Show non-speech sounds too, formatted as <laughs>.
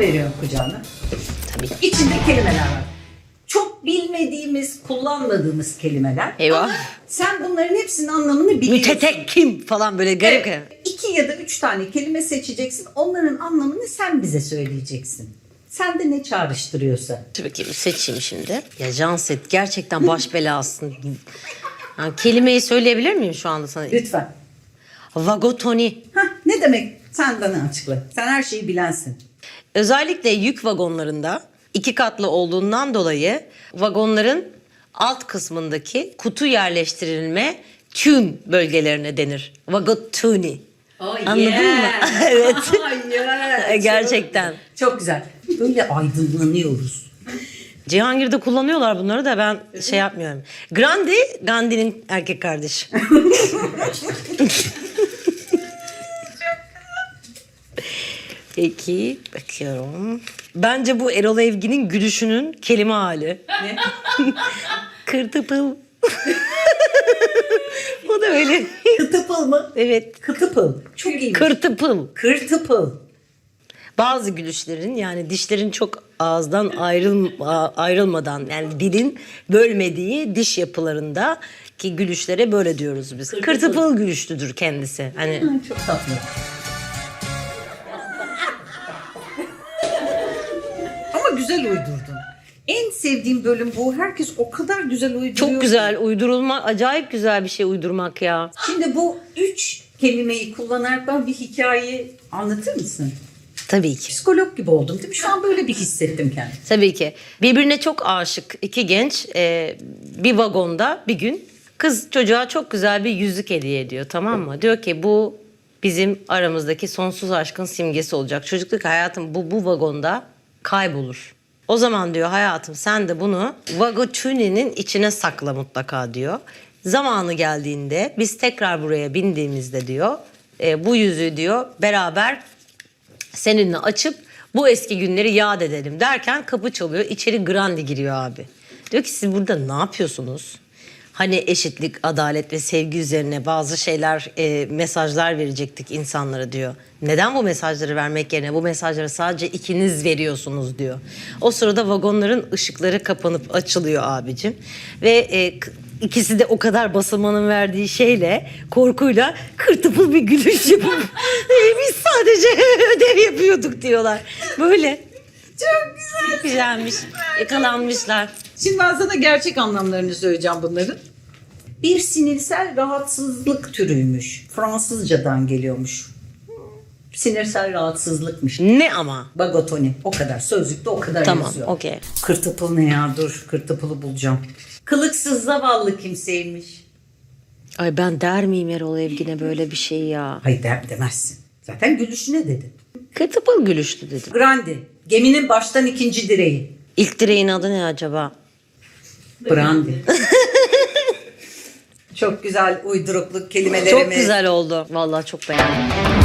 veriyorum kucağına. Tabii. İçinde kelimeler var. Çok bilmediğimiz, kullanmadığımız kelimeler. Eyvah. Ama sen bunların hepsinin anlamını biliyorsun. Mütetekkim falan böyle garip. Evet. İki ya da üç tane kelime seçeceksin. Onların anlamını sen bize söyleyeceksin. Sen de ne çağrıştırıyorsa. Dur bakayım seçeyim şimdi. Ya Janset gerçekten baş <laughs> belasın. Yani kelimeyi söyleyebilir miyim şu anda sana? Lütfen. Vagotoni. Hah, ne demek? Sen bana açıkla. Sen her şeyi bilensin. Özellikle yük vagonlarında iki katlı olduğundan dolayı vagonların alt kısmındaki kutu yerleştirilme tune bölgelerine denir. Vagotuni. Anladın mı? <laughs> evet. <laughs> Gerçekten. Çok güzel. Böyle aydınlanıyoruz. Cihangir'de kullanıyorlar bunları da ben şey yapmıyorum. Grandi, Gandhi'nin erkek kardeşi. <laughs> Peki bakıyorum. Bence bu Erol Evgin'in gülüşünün kelime hali. Ne? <laughs> Kırtıpıl. <laughs> o da öyle. Kıtıpıl mı? Evet. Kıtıpıl. Çok iyi. Kırtıpıl. Kırtıpıl. Bazı gülüşlerin yani dişlerin çok ağızdan ayrıl, ayrılmadan yani dilin bölmediği diş yapılarında ki gülüşlere böyle diyoruz biz. Kırtıpıl gülüşlüdür kendisi. Hani Ha, Çok tatlı. Güzel uydurdun. En sevdiğim bölüm bu. Herkes o kadar güzel uyduruyor. çok güzel uydurulma, acayip güzel bir şey uydurmak ya. Şimdi bu üç kelimeyi kullanarak bana bir hikaye anlatır mısın? Tabii ki. Psikolog gibi oldum değil mi? Şu an böyle bir hissettim kendimi. Tabii ki. Birbirine çok aşık iki genç e, bir vagonda bir gün kız çocuğa çok güzel bir yüzük hediye ediyor tamam mı? Diyor ki bu bizim aramızdaki sonsuz aşkın simgesi olacak. Çocuk diyor ki hayatım bu bu vagonda kaybolur. O zaman diyor hayatım sen de bunu vagotuni'nin içine sakla mutlaka diyor. Zamanı geldiğinde biz tekrar buraya bindiğimizde diyor e, bu yüzüğü diyor beraber seninle açıp bu eski günleri yad edelim derken kapı çalıyor. İçeri Grandi giriyor abi. Diyor ki siz burada ne yapıyorsunuz? Hani eşitlik, adalet ve sevgi üzerine bazı şeyler, e, mesajlar verecektik insanlara diyor. Neden bu mesajları vermek yerine bu mesajları sadece ikiniz veriyorsunuz diyor. O sırada vagonların ışıkları kapanıp açılıyor abicim. Ve e, ikisi de o kadar basılmanın verdiği şeyle, korkuyla kırtıpıl bir gülüş yapıp <laughs> "E, biz sadece <laughs> ödev yapıyorduk diyorlar. Böyle. Çok güzel. Güzelmiş. Yakalanmışlar. Şimdi ben sana gerçek anlamlarını söyleyeceğim bunların. Bir sinirsel rahatsızlık türüymüş. Fransızcadan geliyormuş. Sinirsel rahatsızlıkmış. Ne ama? Bagotoni. O kadar. Sözlükte o kadar Tamam, yazıyor. okey. Kırtıpıl ne ya? Dur kırtıpılı bulacağım. Kılıksız zavallı kimseymiş. Ay ben der miyim Erol Evgin'e böyle bir şey ya? Hayır de, demezsin. Zaten gülüşüne dedin. Kırtıpıl gülüşlü dedim. Grandi. Geminin baştan ikinci direği. İlk direğin adı ne acaba? Brandi. <laughs> Çok güzel uydurukluk kelimelerimi. Çok güzel oldu. Vallahi çok beğendim.